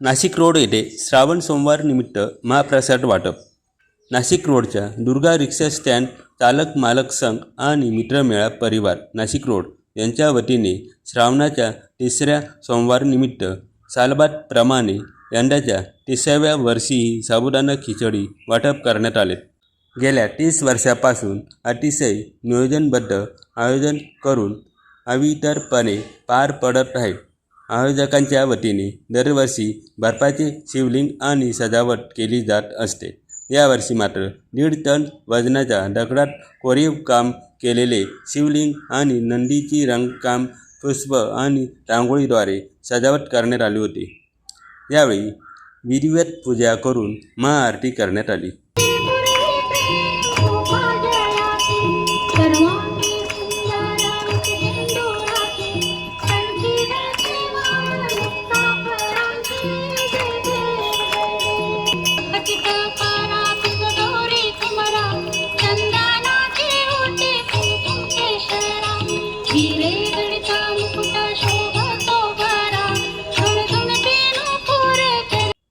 Nashik road येथे श्रावण सोमवार निमित्त महाप्रसाद वाटप. नाशिक रोडच्या दुर्गा रिक्षा स्टँड चालक मालक संघ आणि मित्रमेळा परिवार नाशिक रोड यांच्या वतीने श्रावणाच्या तिसऱ्या सोमवार निमित्त सालबादप्रमाणे यंदाच्या तिसाव्या वर्षीही साबुदाणा खिचडी वाटप करण्यात आले. गेल्या तीस वर्षापासून अतिशय नियोजनबद्ध आयोजन करून अवितरपणे पार पडत आहे. आयोजकांच्या वतीने दरवर्षी बर्फाचे शिवलिंग आणि सजावट केली जात असते. यावर्षी मात्र दीड टन वजनाच्या दगडात कोरीव काम केलेले शिवलिंग आणि नंदीची रंगकाम पुष्प आणि रांगोळीद्वारे सजावट करण्यात आली होती. यावेळी विधिवत पूजा करून महाआरती करण्यात आली.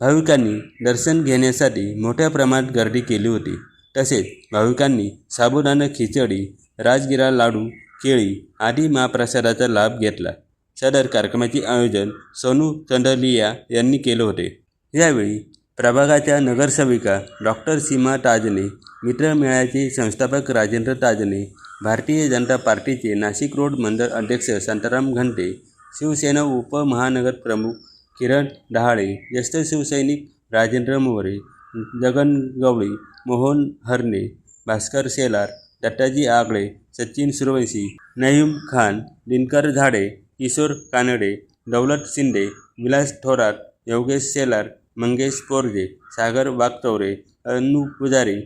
भाविकांनी दर्शन घेण्यासाठी मोठ्या प्रमाणात गर्दी केली होती. तसेच भाविकांनी साबुदाणा खिचडी राजगिरा लाडू केळी आदी महाप्रसादाचा लाभ घेतला. सदर कार्यक्रमाचे आयोजन सोनू चंदलिया यांनी केले होते. यावेळी प्रभागाच्या नगरसेविका डॉक्टर सीमा ताजने मित्रमेळ्याचे संस्थापक राजेंद्र ताजने भारतीय जनता पार्टीचे नाशिक रोड मंडळ अध्यक्ष शांताराम घंटे शिवसेना उपमहानगर प्रमुख किरण डहाळे ज्येष्ठ शिवसैनिक राजेंद्र मोरे जगन गवळी मोहन हरणे भास्कर शेलार दत्ताजी आगळे सचिन सुरवंशी नईम खान दिनकर झाडे किशोर कानडे दौलत शिंदे विलास थोरात योगेश शेलार मंगेश पोरजे सागर वागतवरे अनु पुजारी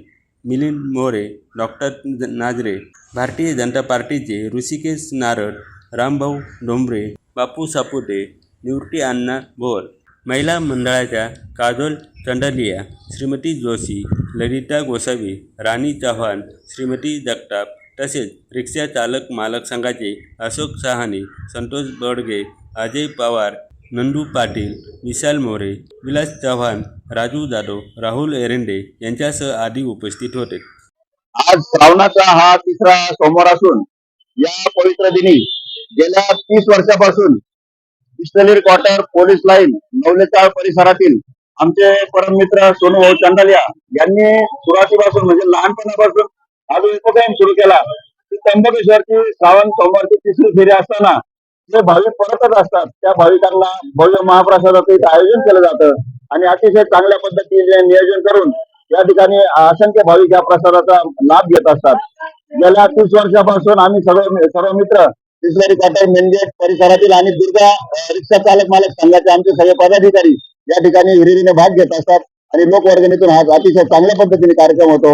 मिलिंद मोरे डॉक्टर नाजरे भारतीय जनता पार्टीचे ऋषिकेश नारळ रामभाऊ डोंबरे बापू सापुते निवृत्ती अण्णा भोर महिला मंडळाच्या काजोल चंडलिया श्रीमती जोशी ललिता गोसावी राणी चव्हाण श्रीमती जगताप तसेच रिक्षा चालक मालक संघाचे अशोक सहाने संतोष बडगे अजय पवार नंदू पाटील विशाल मोरे विलास चव्हाण राजू जाधव राहुल एरेंडे यांच्यासह आदी उपस्थित होते. आज श्रावणाचा हा तिसरा सोमवार असून या पवित्र दिनी गेल्या तीस वर्षापासून बिस्टलीर क्वार्टर पोलीस लाईन नवलेचाळ परिसरातील आमचे परममित्र सोनूभाऊ चंदालिया यांनी सुरुवातीपासून म्हणजे लहानपणापासून हा जो उपक्रम सुरू केला. ती त्र्यंबकेश्वरची श्रावण सोमवारची तिसरी फेरी असताना जे भाविक परतच असतात त्या भाविकांना भव्य महाप्रसादाचं इथं आयोजन केलं जातं. आणि अतिशय चांगल्या पद्धतीने नियोजन करून या ठिकाणी असंख्य भाविक या प्रसादाचा लाभ घेत असतात. गेल्या तीस वर्षापासून आम्ही सर्व सर्व मित्र तिसरी काटे मेंदेट परिसरातील आणि दुर्गा रिक्षा चालक मालक संघाचे आमचे सगळे पदाधिकारी या ठिकाणी हिरिरीने भाग घेत असतात. आणि लोकवर्गणीतून हा अतिशय चांगल्या पद्धतीने कार्यक्रम होतो.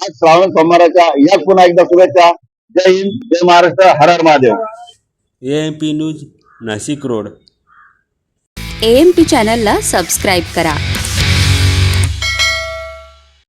आज श्रावण सोमवाराच्या या पुन्हा एकदा शुभेच्छा. जय हिंद जय महाराष्ट्र हर हर Mahadev. M P news Nashik road. A M P चॅनलला सबस्क्राईब करा.